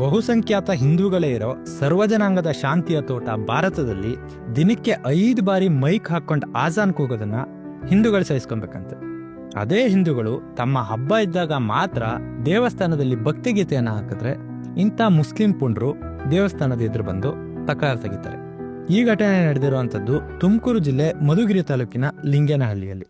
ಬಹುಸಂಖ್ಯಾತ ಹಿಂದೂಗಳೇ ಇರೋ ಸರ್ವಜನಾಂಗದ ಶಾಂತಿಯ ತೋಟ ಭಾರತದಲ್ಲಿ ದಿನಕ್ಕೆ ಐದು ಬಾರಿ ಮೈಕ್ ಹಾಕೊಂಡು ಆಜಾನ್ ಕೂಗೋದನ್ನ ಹಿಂದೂಗಳು ಸಹಿಸ್ಕೊಬೇಕಂತೆ ಅದೇ ಹಿಂದೂಗಳು ತಮ್ಮ ಹಬ್ಬ ಇದ್ದಾಗ ಮಾತ್ರ ದೇವಸ್ಥಾನದಲ್ಲಿ ಭಕ್ತಿಗೀತೆಯನ್ನು ಹಾಕಿದ್ರೆ ಇಂಥ ಮುಸ್ಲಿಂ ಪುಂಡ್ರು ದೇವಸ್ಥಾನದ ಎದುರು ಬಂದು ತಕರಾರು ತೆಗಿತಾರೆ. ಈ ಘಟನೆ ನಡೆದಿರುವಂಥದ್ದು ತುಮಕೂರು ಜಿಲ್ಲೆ ಮಧುಗಿರಿ ತಾಲೂಕಿನ ಲಿಂಗೇನಹಳ್ಳಿಯಲ್ಲಿ.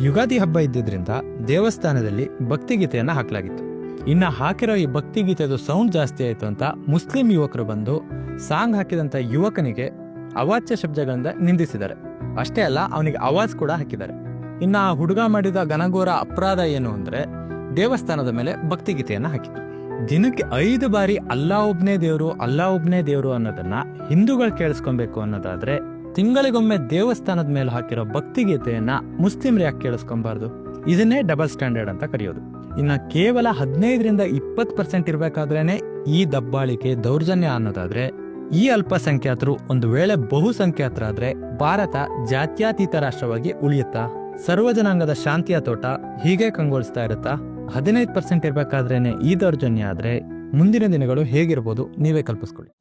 ಯುಗಾದಿ ಹಬ್ಬ ಇದ್ದಿದ್ರಿಂದ ದೇವಸ್ಥಾನದಲ್ಲಿ ಭಕ್ತಿಗೀತೆಯನ್ನು ಹಾಕಲಾಗಿತ್ತು. ಇನ್ನು ಹಾಕಿರೋ ಈ ಭಕ್ತಿಗೀತೆದು ಸೌಂಡ್ ಜಾಸ್ತಿ ಆಯಿತು ಅಂತ ಮುಸ್ಲಿಂ ಯುವಕರು ಬಂದು ಸಾಂಗ್ ಹಾಕಿದಂಥ ಯುವಕನಿಗೆ ಅವಾಚ್ಯ ಶಬ್ದಗಳಿಂದ ನಿಂದಿಸಿದ್ದಾರೆ. ಅಷ್ಟೇ ಅಲ್ಲ, ಅವನಿಗೆ ಅವಾಜ್ ಕೂಡ ಹಾಕಿದ್ದಾರೆ. ಇನ್ನು ಆ ಹುಡುಗ ಮಾಡಿದ ಘನಘೋರ ಅಪರಾಧ ಏನು ಅಂದ್ರೆ ದೇವಸ್ಥಾನದ ಮೇಲೆ ಭಕ್ತಿಗೀತೆಯನ್ನು ಹಾಕಿತ್ತು. ದಿನಕ್ಕೆ ಐದು ಬಾರಿ ಅಲ್ಲಾ ಒಬ್ನೇ ದೇವರು ಅಲ್ಲಾ ಒಬ್ನೇ ದೇವರು ಅನ್ನೋದನ್ನ ಹಿಂದೂಗಳು ಕೇಳಿಸ್ಕೊಬೇಕು ಅನ್ನೋದಾದ್ರೆ ತಿಂಗಳಿಗೊಮ್ಮೆ ದೇವಸ್ಥಾನದ ಮೇಲೆ ಹಾಕಿರೋ ಭಕ್ತಿಗೀತೆಯನ್ನ ಮುಸ್ಲಿಮ್ರು ಯಾಕೆ ಕೇಳಿಸ್ಕೊಬಾರ್ದು? ಇದನ್ನೇ ಡಬಲ್ ಸ್ಟ್ಯಾಂಡರ್ಡ್ ಅಂತ ಕರೆಯೋದು. ಇನ್ನ ಕೇವಲ ಹದಿನೈದರಿಂದ ಇಪ್ಪತ್ತು ಪರ್ಸೆಂಟ್ ಇರಬೇಕಾದ್ರೇನೆ ಈ ದಬ್ಬಾಳಿಕೆ ದೌರ್ಜನ್ಯ ಅನ್ನೋದಾದ್ರೆ, ಈ ಅಲ್ಪಸಂಖ್ಯಾತರು ಒಂದು ವೇಳೆ ಬಹುಸಂಖ್ಯಾತರಾದ್ರೆ ಭಾರತ ಜಾತ್ಯಾತೀತ ರಾಷ್ಟ್ರವಾಗಿ ಉಳಿಯುತ್ತಾ? ಸರ್ವಜನಾಂಗದ ಶಾಂತಿಯ ತೋಟ ಹೀಗೆ ಕಂಗೊಳಿಸ್ತಾ ಇರುತ್ತಾ? ಹದಿನೈದು ಪರ್ಸೆಂಟ್ ಇರಬೇಕಾದ್ರೇನೆ ಈ ದೌರ್ಜನ್ಯ ಆದ್ರೆ ಮುಂದಿನ ದಿನಗಳು ಹೇಗಿರ್ಬೋದು ನೀವೇ ಕಲ್ಪಿಸ್ಕೊಳ್ಳಿ.